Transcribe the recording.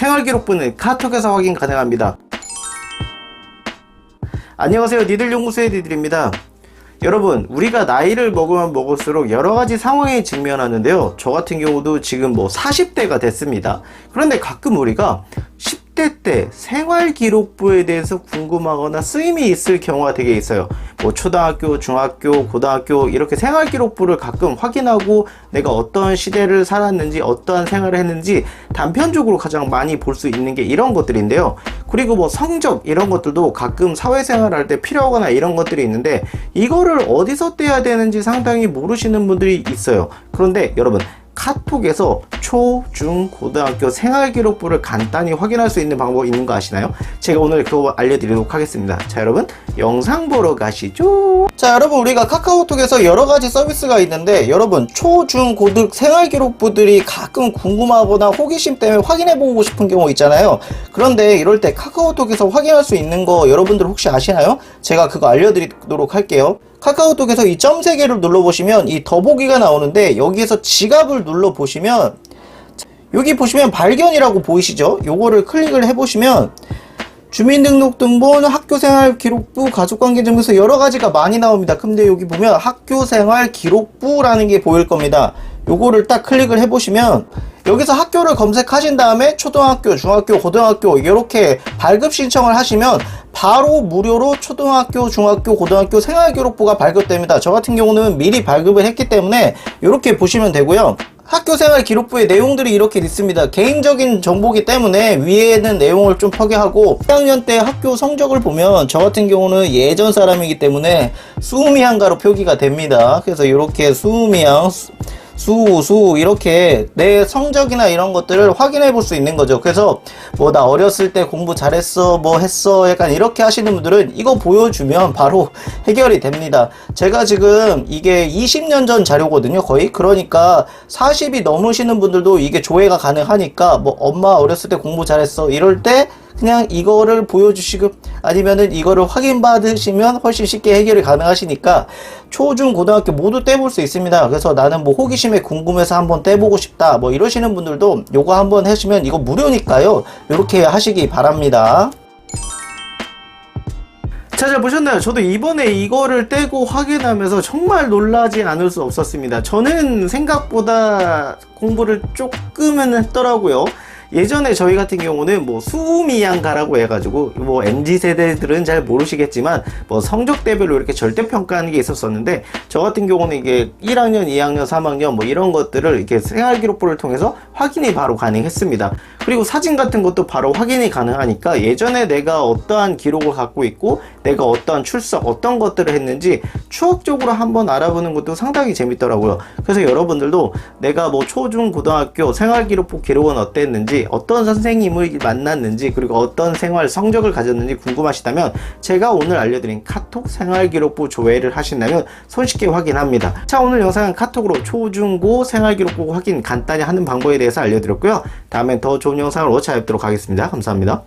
생활기록부는 카톡에서 확인 가능합니다. 안녕하세요. 니들 연구소의 니들입니다. 여러분, 우리가 나이를 먹으면 먹을수록 여러 가지 상황에 직면하는데요. 저 같은 경우도 지금 뭐 40대가 됐습니다. 그런데 가끔 우리가 10대 때 생활기록부에 대해서 궁금하거나 쓰임이 있을 경우가 되게 있어요. 뭐 초등학교, 중학교, 고등학교 이렇게 생활기록부를 가끔 확인하고 내가 어떤 시대를 살았는지 어떠한 생활을 했는지 단편적으로 가장 많이 볼 수 있는 게 이런 것들인데요. 그리고 뭐 성적 이런 것들도 가끔 사회생활 할 때 필요하거나 이런 것들이 있는데 이거를 어디서 떼야 되는지 상당히 모르시는 분들이 있어요. 그런데 여러분 카톡에서 초, 중, 고등학교 생활기록부를 간단히 확인할 수 있는 방법이 있는 거 아시나요? 제가 오늘 그거 알려드리도록 하겠습니다. 자, 여러분, 영상 보러 가시죠. 자, 여러분, 우리가 카카오톡에서 여러 가지 서비스가 있는데, 여러분, 초, 중, 고등 생활기록부들이 가끔 궁금하거나 호기심 때문에 확인해보고 싶은 경우 있잖아요. 그런데 이럴 때 카카오톡에서 확인할 수 있는 거 여러분들 혹시 아시나요? 제가 그거 알려드리도록 할게요. 카카오톡에서 이점세 개를 눌러보시면 이 더보기가 나오는데 여기에서 지갑을 눌러보시면 여기 보시면 발견이라고 보이시죠? 요거를 클릭을 해보시면 주민등록등본, 학교생활 기록부, 가족관계증명서 여러 가지가 많이 나옵니다. 근데 여기 보면 학교생활 기록부라는 게 보일 겁니다. 요거를 딱 클릭을 해보시면 여기서 학교를 검색하신 다음에 초등학교, 중학교, 고등학교 이렇게 발급 신청을 하시면 바로 무료로 초등학교, 중학교, 고등학교 생활기록부가 발급됩니다. 저 같은 경우는 미리 발급을 했기 때문에 이렇게 보시면 되고요. 학교생활 기록부의 내용들이 이렇게 있습니다. 개인적인 정보기 때문에 위에는 내용을 좀 포기하고 1학년 때 학교 성적을 보면 저 같은 경우는 예전 사람이기 때문에 수미양가로 표기가 됩니다. 그래서 이렇게 수미양 수, 수, 이렇게 내 성적이나 이런 것들을 확인해 볼 수 있는 거죠. 그래서 뭐 나 어렸을 때 공부 잘했어, 뭐 했어, 약간 이렇게 하시는 분들은 이거 보여주면 바로 해결이 됩니다. 제가 지금 이게 20년 전 자료거든요, 거의. 그러니까 40이 넘으시는 분들도 이게 조회가 가능하니까 뭐 엄마 어렸을 때 공부 잘했어, 이럴 때 그냥 이거를 보여주시고 아니면은 이거를 확인받으시면 훨씬 쉽게 해결이 가능하시니까 초, 중, 고등학교 모두 떼볼 수 있습니다. 그래서 나는 뭐 호기심에 궁금해서 한번 떼보고 싶다. 뭐 이러시는 분들도 요거 한번 하시면 이거 무료니까요. 이렇게 하시기 바랍니다. 찾아보셨나요? 저도 이번에 이거를 떼고 확인하면서 정말 놀라지 않을 수 없었습니다. 저는 생각보다 공부를 조금은 했더라고요. 예전에 저희 같은 경우는 뭐 수미양가라고 해가지고 뭐 MZ 세대들은 잘 모르시겠지만 뭐 성적대별로 이렇게 절대평가하는 게 있었었는데 저 같은 경우는 이게 1학년, 2학년, 3학년 뭐 이런 것들을 이렇게 생활기록부를 통해서 확인이 바로 가능했습니다. 그리고 사진 같은 것도 바로 확인이 가능하니까 예전에 내가 어떠한 기록을 갖고 있고 내가 어떠한 출석, 어떤 것들을 했는지 추억적으로 한번 알아보는 것도 상당히 재밌더라고요. 그래서 여러분들도 내가 뭐 초중 고등학교 생활기록부 기록은 어땠 어떤 선생님을 만났는지 그리고 어떤 생활 성적을 가졌는지 궁금하시다면 제가 오늘 알려드린 카톡 생활기록부 조회를 하신다면 손쉽게 확인합니다. 자 오늘 영상은 카톡으로 초중고 생활기록부 확인 간단히 하는 방법에 대해서 알려드렸고요. 다음엔 더 좋은 영상으로 찾아뵙도록 하겠습니다. 감사합니다.